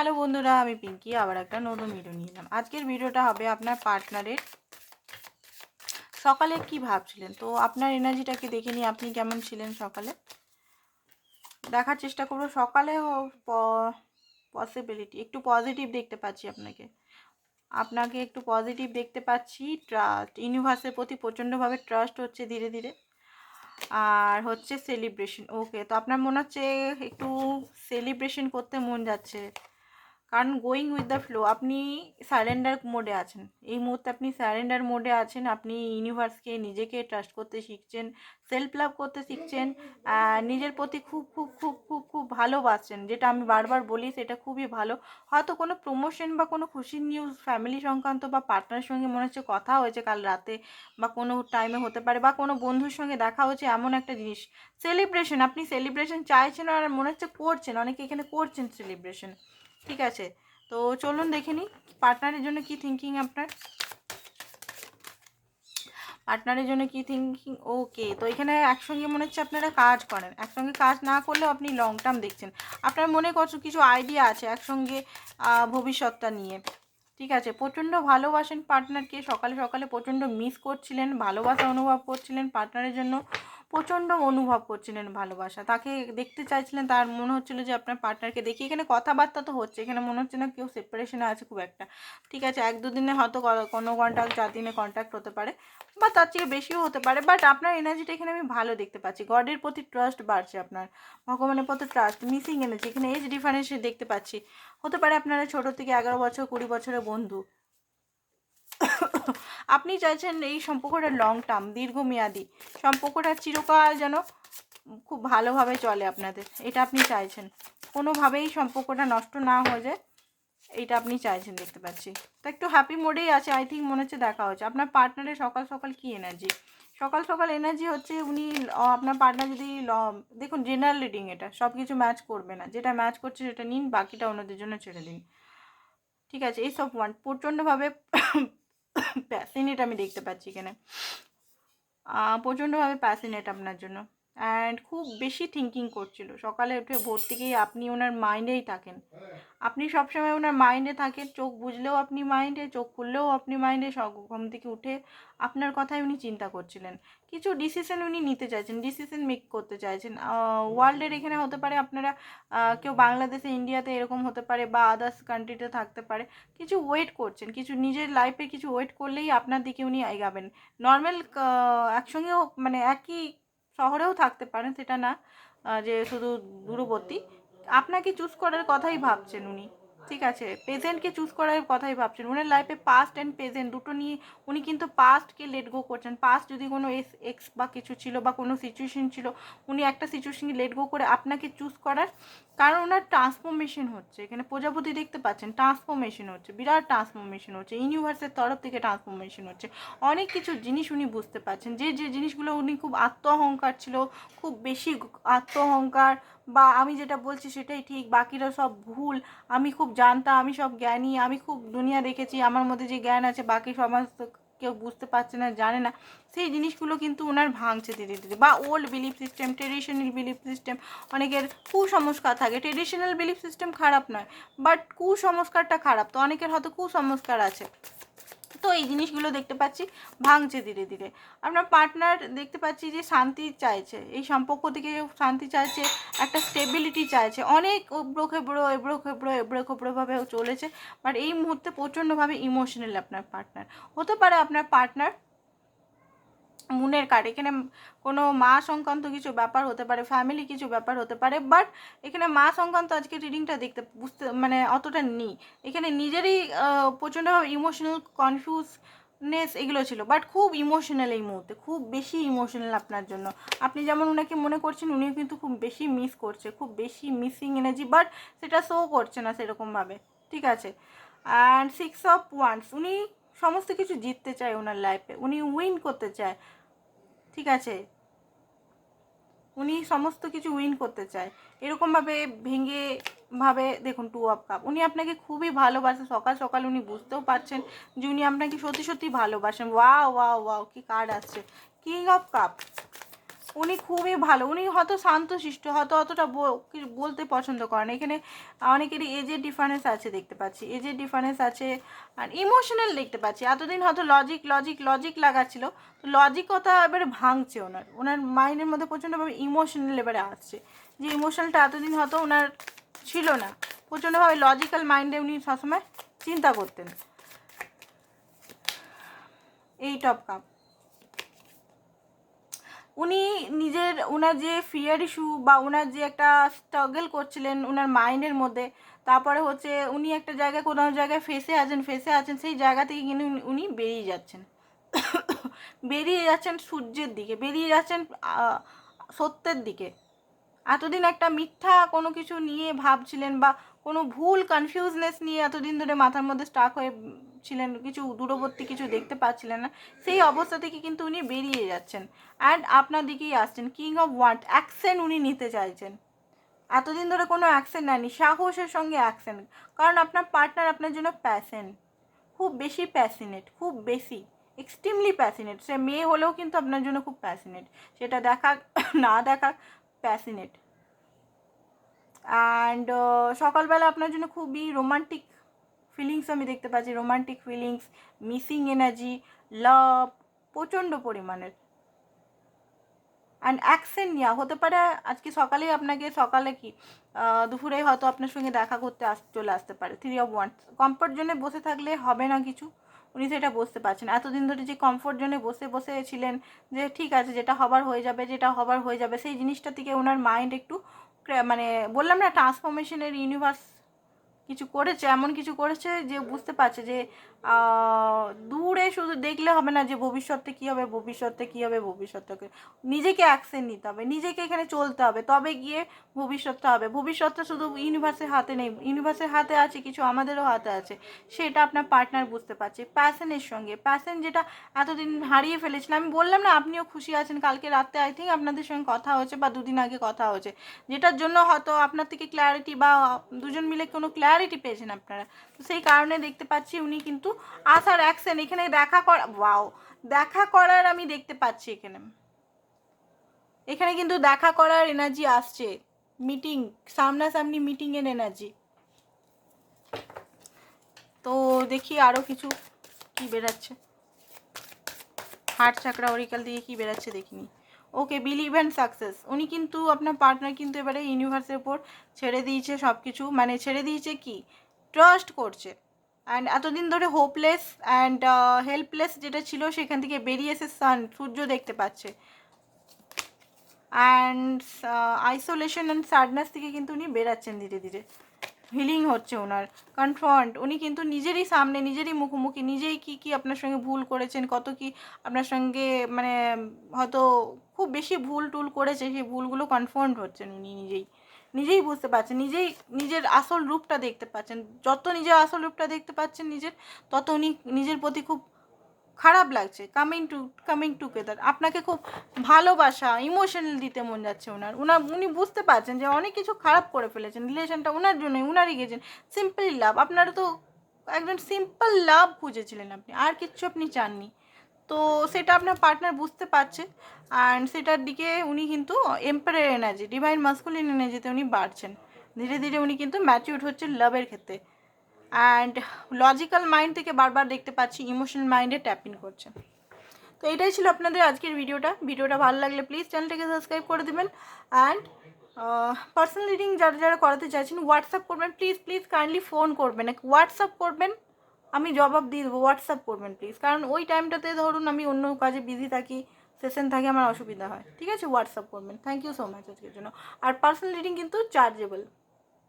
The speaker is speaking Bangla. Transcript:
হ্যালো বন্ধুরা, আমি পিঙ্কি, আবার একটা নতুন ভিডিও নিয়ে এলাম। আজকের ভিডিওটা হবে আপনার পার্টনারের সকালে কি ভাবছিলেন? তো আপনার এনার্জিটাকে দেখে নিয়ে আপনি কেমন ছিলেন সকালে? দেখার চেষ্টা করব। সকালে পসিবিলিটি একটু পজিটিভ দেখতে পাচ্ছি আপনাকে। আপনাকে একটু পজিটিভ দেখতে পাচ্ছি। ট্রাস্ট ইউনিভার্সের প্রতি প্রচণ্ডভাবে ট্রাস্ট হচ্ছে ধীরে ধীরে। আর হচ্ছে সেলিব্রেশন ওকে তো আপনার মনে হচ্ছে একটু সেলিব্রেশন করতে মন যাচ্ছে। কারণ গোয়িং উইথ দ্য ফ্লো আপনি সারেন্ডার মোডে আছেন। এই মুহূর্তে আপনি সারেন্ডার মোডে আছেন, আপনি ইউনিভার্সকে নিজেকে ট্রাস্ট করতে শিখছেন সেলফ লাভ করতে শিখছেন নিজের প্রতি খুব খুব খুব খুব খুব ভালোবাসছেন, যেটা আমি বারবার বলি, সেটা খুবই ভালো। হয়তো কোনো প্রমোশন বা কোনো খুশির নিউজ ফ্যামিলি সংক্রান্ত বা পার্টনারের সঙ্গে মনে হচ্ছে কথা হয়েছে কাল রাতে বা কোনো টাইমে হতে পারে বা কোনো বন্ধুর সঙ্গে দেখা হয়েছে এমন একটা জিনিস। সেলিব্রেশন আপনি সেলিব্রেশন চাইছেন আর মনে হচ্ছে করছেন, অনেকে এখানে করছেন সেলিব্রেশন ঠিক আছে। তো চলুন দেখে নিই পার্টনারের জন্য কি থিঙ্কিং আপনার? পার্টনারের জন্য কি থিঙ্কিং ওকে তো এখানে একসঙ্গে মনে হচ্ছে আপনারা কাজ করেন। একসঙ্গে কাজ না করলেও আপনি লং টার্ম দেখছেন। আপনার মনে কত কিছু আইডিয়া আছে একসঙ্গে ভবিষ্যৎটা নিয়ে? ঠিক আছে, প্রচণ্ড ভালোবাসেন পার্টনারকে সকালে সকালে প্রচণ্ড মিস করছিলেন, ভালোবাসা অনুভব করছিলেন পার্টনারের জন্য। প্রচণ্ড অনুভব করছিলেন ভালোবাসা। তাকে দেখতে চাইছিলেন, তার মনে হচ্ছিল যে আপনার পার্টনারকে দেখি। এখানে কথাবার্তা তো হচ্ছে, এখানে মনে হচ্ছে না কেউ সেপারেশনে আছে খুব একটা। ঠিক আছে, এক দুদিনে হয়তো কোনো কন্ট্যাক্ট চার দিনে কন্ট্যাক্ট হতে পারে বা তার থেকে বেশিও হতে পারে। বাট আপনার এনার্জিটা এখানে আমি ভালো দেখতে পাচ্ছি। গডের প্রতি ট্রাস্ট বাড়ছে আপনার। ভগবানের প্রতি ট্রাস্ট মিসিং এনার্জি এখানে এজ ডিফারেন্স দেখতে পাচ্ছি। হতে পারে আপনারা ছোটো থেকে এগারো বছর, কুড়ি বছরের বন্ধু। আপনি চাইছেন এই সম্পর্কটা লং টার্ম দীর্ঘমেয়াদী। সম্পর্কটা চিরকাল যেন খুব ভালোভাবে চলে আপনাদের। এটা আপনি চাইছেন। কোনোভাবেই সম্পর্কটা নষ্ট না হয়ে যায় এইটা আপনি চাইছেন দেখতে পাচ্ছি। তো একটু হ্যাপি মোডেই আছে আই থিঙ্ক মনে হচ্ছে দেখা হচ্ছে। আপনার পার্টনারের সকাল সকাল কী এনার্জি সকাল সকাল এনার্জি হচ্ছে উনি আপনার পার্টনার যদি ল দেখুন জেনারেল রিডিং এটা সব কিছু ম্যাচ করবে না। যেটা ম্যাচ করছে সেটা নিন, বাকিটা অন্যদের জন্য ছেড়ে দিন। ঠিক আছে, এইসব ওয়ান প্রচণ্ডভাবে প্যাসিনেট আমি দেখতে পাচ্ছি এখানে। প্রচণ্ডভাবে প্যাসিনেট আপনার জন্য। অ্যান্ড খুব বেশি থিঙ্কিং করছিল। সকালে উঠে ভোর থেকেই আপনি ওনার মাইন্ডেই থাকেন। আপনি সবসময় ওনার মাইন্ডে থাকেন, চোখ বুঝলেও আপনি মাইন্ডে চোখ খুললেও আপনি মাইন্ডে ঘুম থেকে উঠে আপনার কথাই উনি চিন্তা করছিলেন। কিছু ডিসিশন উনি নিতে চাইছেন ডিসিশন মেক করতে চাইছেন। ওয়ার্ল্ডের এখানে হতে পারে আপনারা কেউ বাংলাদেশে ইন্ডিয়াতে এরকম হতে পারে বা আদার্স কান্ট্রিতে থাকতে পারে। কিছু ওয়েট করছেন, কিছু নিজের লাইফে কিছু ওয়েট করলেই আপনার দিকে উনি এগাবেন। নর্মাল একসঙ্গেও মানে একই শহরেও থাকতে পারেন সেটা না যে শুধু দূরবর্তী। আপনাকে চুজ করার কথাই ভাবছেন উনি। ঠিক আছে। প্রেজেন্টকে চুজ করার কথাই ভাবছেন। উনার লাইফে পাস্ট অ্যান্ড প্রেজেন্ট দুটো নিয়ে উনি কিন্তু পাস্টকে লেট গো করছেন। পাস্ট যদি কোনো এস এক্স বা কিছু ছিল বা কোনো সিচুয়েশন ছিল, উনি একটা সিচুয়েশনকে লেট গো করে আপনাকে চুজ করার কারণ ওনার ট্রান্সফরমেশন হচ্ছে। এখানে প্রজাপতি দেখতে পাচ্ছেন ট্রান্সফরমেশন হচ্ছে। বিরাট ট্রান্সফরমেশন হচ্ছে। ইউনিভার্সের তরফ থেকে ট্রান্সফরমেশন হচ্ছে। অনেক কিছু জিনিস উনি বুঝতে পারছেন। যে যে জিনিসগুলো উনি খুব আত্ম অহংকার ছিল, খুব বেশি আত্ম অহংকার বা আমি যেটা বলছি সেটাই ঠিক, বাকিরা সব ভুল। আমি খুব জানতাম, আমি সব জ্ঞানী, আমি খুব দুনিয়া দেখেছি, আমার মধ্যে যে জ্ঞান আছে, বাকি সমাজ কেউ বুঝতে পারছে না, জানে না। সেই জিনিসগুলো কিন্তু ওনার ভাঙছে ধীরে ধীরে। বা old belief system traditional belief system অনেকের কুসংস্কার থাকে। ট্রেডিশনাল বিলিফ সিস্টেম খারাপ নয় বাট কুসংস্কারটা খারাপ। তো অনেকের হয়তো কুসংস্কার আছে। তো এই জিনিসগুলো দেখতে পাচ্ছি ভাঙছে ধীরে ধীরে। আপনার পার্টনার দেখতে পাচ্ছি যে শান্তি চাইছে, এই সম্পর্ক থেকে শান্তি চাইছে, একটা স্টেবিলিটি চাইছে। অনেক এবড়ো খেবড়ো এবড়ো খেবড়ো এবড়ো খেবড়োভাবে চলেছে বাট এই মুহূর্তে প্রচণ্ডভাবে ইমোশনাল আপনার পার্টনার হতে পারে আপনার পার্টনার মুনের কার্ড। এখানে কোনো মা সংক্রান্ত কিছু ব্যাপার হতে পারে ফ্যামিলি কিছু ব্যাপার হতে পারে বাট এখানে মা সংক্রান্ত আজকে রিডিংটা দেখতে বুঝতে মানে অতটা নেই। এখানে নিজেরই প্রচণ্ডভাবে ইমোশনাল কনফিউজনেস এগুলো ছিল বাট খুব ইমোশনাল এই মুহূর্তে, খুব বেশি ইমোশনাল আপনার জন্য। আপনি যেমন ওনাকে মনে করছেন, উনিও কিন্তু খুব বেশি মিস করছে, খুব বেশি মিসিং এনার্জি বাট সেটা শো করছে না সেরকমভাবে, ঠিক আছে? অ্যান্ড সিক্স অফ ওয়ান্স উনি সমস্ত কিছু জিততে চায় ওনার লাইফে উনি উইন করতে চায়। ঠিক আছে? উনি সমস্ত কিছু উইন করতে চায়। এরকমভাবে ভেঙে ভাবে, দেখুন টু অফ কাপ উনি আপনাকে খুবই ভালোবাসে, সকাল সকাল উনি বুঝতেও পারছেন যে উনি আপনাকে সত্যি সত্যি ভালোবাসেন। ওয়া ওয়া ওয়া কি কার্ড আসছে। কিং অফ কাপ উনি খুবই ভালো, উনি হয়তো শান্তশিষ্ট, হয়তো অতটা বলতে পছন্দ করেন এখানে অনেকেরই এজের ডিফারেন্স আছে দেখতে পাচ্ছি এজের ডিফারেন্স আছে আর ইমোশনাল দেখতে পাচ্ছি। এতদিন হয়তো লজিক লজিক লজিক লাগাচ্ছিল, তো লজিক কথা এবারে ভাঙছে ওনার। ওনার মাইন্ডের মধ্যে প্রচণ্ডভাবে ইমোশনাল এবারে আসছে। যে ইমোশনালটা এতদিন হয়তো ওনার ছিল না, প্রচণ্ডভাবে লজিক্যাল মাইন্ডে উনি সবসময় চিন্তা করতেন। এই টপ কাপ উনি নিজের ওনার যে ফিয়ার ইস্যু বা ওনার যে একটা স্ট্রাগল করছিলেন ওনার মাইন্ডের মধ্যে, তারপরে হচ্ছে উনি একটা জায়গায়, কোনো জায়গায় ফেসে আছেন ফেসে আছেন, সেই জায়গা থেকে কিন্তু উনি- বেরিয়ে যাচ্ছেন। বেরিয়ে যাচ্ছেন সূর্যের দিকে, বেরিয়ে যাচ্ছেন সত্যের দিকে। এতদিন একটা মিথ্যা কোনো কিছু নিয়ে ভাবছিলেন বা কোনো ভুল কনফিউজনেস নিয়ে এতদিন ধরে মাথার মধ্যে স্টাক হয়ে ছিলেন, কিছু দূরবর্তী কিছু দেখতে পাচ্ছিলেন না, সেই অবস্থা থেকে কিন্তু উনি বেরিয়ে যাচ্ছেন। অ্যান্ড আপনার দিকেই আসছেন। কিং অফ ওয়ান্ট অ্যাকশন উনি নিতে চাইছেন। এতদিন ধরে কোনো অ্যাকশন নেয়নি সাহসের সঙ্গে অ্যাকশন কারণ আপনার পার্টনার আপনার জন্য প্যাশন খুব বেশি প্যাসিনেট খুব বেশি এক্সট্রিমলি প্যাসিনেট সে মেয়ে হলেও কিন্তু আপনার জন্য খুব প্যাসিনেট সেটা দেখা না দেখা প্যাসিনেট অ্যান্ড সকালবেলা আপনার জন্য খুবই রোমান্টিক ফিলিংস আমি দেখতে পাচ্ছি romantic feelings missing energy love প্রচণ্ড পরিমাণের। অ্যান্ড অ্যাকশন নেওয়া, হতে পারে আজকে সকালেই আপনাকে, সকালে কি দুপুরে হয়তো আপনার সঙ্গে দেখা করতে আস, চলে আসতে পারে থ্রি অফ ওয়ান কমফর্ট জোনে বসে থাকলে হবে না কিছু, উনি সেটা বসতে পারছেন এতদিন ধরে যে কমফর্ট জোনে বসে বসে ছিলেন যে ঠিক আছে, যেটা হবার হয়ে যাবে, যেটা হবার হয়ে যাবে, সেই জিনিসটা থেকে ওনার মাইন্ড একটু মানে বললাম না ট্রান্সফরমেশনের ইউনিভার্স কিছু করেছে এমন কিছু করেছে যে বুঝতে পারছে যে দূরে শুধু দেখলে হবে না যে ভবিষ্যতে কী হবে, ভবিষ্যতে কী হবে ভবিষ্যৎটাকে নিজেকে অ্যাকশন নিতে হবে, নিজেকে এখানে চলতে হবে, তবে গিয়ে ভবিষ্যৎটা হবে। ভবিষ্যৎটা শুধু ইউনিভার্সের হাতে নেই ইউনিভার্সের হাতে আছে, কিছু আমাদেরও হাতে আছে, সেটা আপনার পার্টনার বুঝতে পারছে। প্যাশনের সঙ্গে প্যাশন যেটা এতদিন হারিয়ে ফেলেছিলেন আমি বললাম না, আপনিও খুশি আছেন, কালকে রাতে আই থিঙ্ক আপনাদের সঙ্গে কথা হয়েছে বা দুদিন আগে কথা হয়েছে। যেটার জন্য হয়তো আপনার থেকে ক্ল্যারিটি বা দুজন মিলে কোনো ক্ল্যারিটি পেয়েছেন আপনারা। তো সেই কারণে দেখতে পাচ্ছি উনি কিন্তু আসার অ্যাকশন এখানে দেখা করা, ওয়াও, দেখা করার আমি দেখতে পাচ্ছি এখানে। এখানে কিন্তু দেখা করার এনার্জি আসছে। মিটিং সামনাসামনি মিটিংয়ের এনার্জি তো দেখি আরও কিছু কি বেরাচ্ছে। হার্ট চাকরা অরিকাল দিয়ে কি বেরাচ্ছে দেখিনি। ওকে বিলিভ অ্যান্ড সাকসেস উনি কিন্তু, আপনার পার্টনার কিন্তু এবারে ইউনিভার্সের উপর ছেড়ে দিয়েছে সব কিছু মানে ছেড়ে দিয়েছে কি? ট্রাস্ট করছে। অ্যান্ড এতদিন ধরে হোপলেস অ্যান্ড হেল্পলেস যেটা ছিল সেখান থেকে বেরিয়ে এসে সান সূর্য দেখতে পাচ্ছে। অ্যান্ড আইসোলেশন অ্যান্ড স্যাডনেস থেকে কিন্তু উনি বেরাচ্ছেন ধীরে ধীরে। হিলিং হচ্ছে ওনার কনফ্রন্ট উনি কিন্তু নিজেরই সামনে, নিজেরই মুখোমুখি, নিজেই কি কি আপনার সঙ্গে ভুল করেছেন, কত কি আপনার সঙ্গে মানে হয়তো খুব বেশি ভুল টুল করেছে, সেই ভুলগুলো কনফ্রন্ট হচ্ছেন উনি নিজেই। নিজেই বুঝতে পারছেন, নিজেই নিজের আসল রূপটা দেখতে পাচ্ছেন। যত নিজের আসল রূপটা দেখতে পাচ্ছেন নিজের, তত উনি নিজের প্রতি খুব খারাপ লাগছে কামিং টু কামিং টুগেদার আপনাকে খুব ভালোবাসা ইমোশনাল দিতে মন যাচ্ছে ওনার উনার। উনি বুঝতে পারছেন যে অনেক কিছু খারাপ করে ফেলেছেন রিলেশনটা ওনার জন্যই, উনারই গেছেন। সিম্পলি লাভ আপনারা তো একজন সিম্পল লাভ খুঁজেছিলেন আপনি, আর কিচ্ছু আপনি চাননি। তো সেটা আপনার পার্টনার বুঝতে পারছে। অ্যান্ড সেটার দিকে উনি কিন্তু এম্পায়ার এনার্জি ডিভাইন মাস্কুলিন এনার্জিতে উনি বাড়ছেন। ধীরে ধীরে উনি কিন্তু ম্যাচিউর হচ্ছে লাভের ক্ষেত্রে। অ্যান্ড লজিক্যাল মাইন্ড থেকে বারবার দেখতে পাচ্ছি ইমোশনাল মাইন্ডে ট্যাপিং করছে তো এটাই ছিল আপনাদের আজকের ভিডিওটা। ভিডিওটা ভালো লাগলে প্লিজ চ্যানেলটাকে সাবস্ক্রাইব করে দেবেন। অ্যান্ড পার্সোনাল রিডিং যারা যারা করাতে চাইছেন হোয়াটসঅ্যাপ করবেন। প্লিজ প্লিজ কাইন্ডলি ফোন করবেন। হোয়াটসঅ্যাপ করবেন। আমি জবাব দিয়ে দেবো হোয়াটসঅ্যাপ করবেন প্লিজ কারণ ওই টাইমটাতে ধরুন আমি অন্য কাজে বিজি থাকি সেশন থাকে, আমার অসুবিধা হয়। ঠিক আছে? হোয়াটসঅ্যাপ করবেন। থ্যাংক ইউ সো মাচ আজকের জন্য। আর পার্সোনাল রিডিং কিন্তু চার্জেবল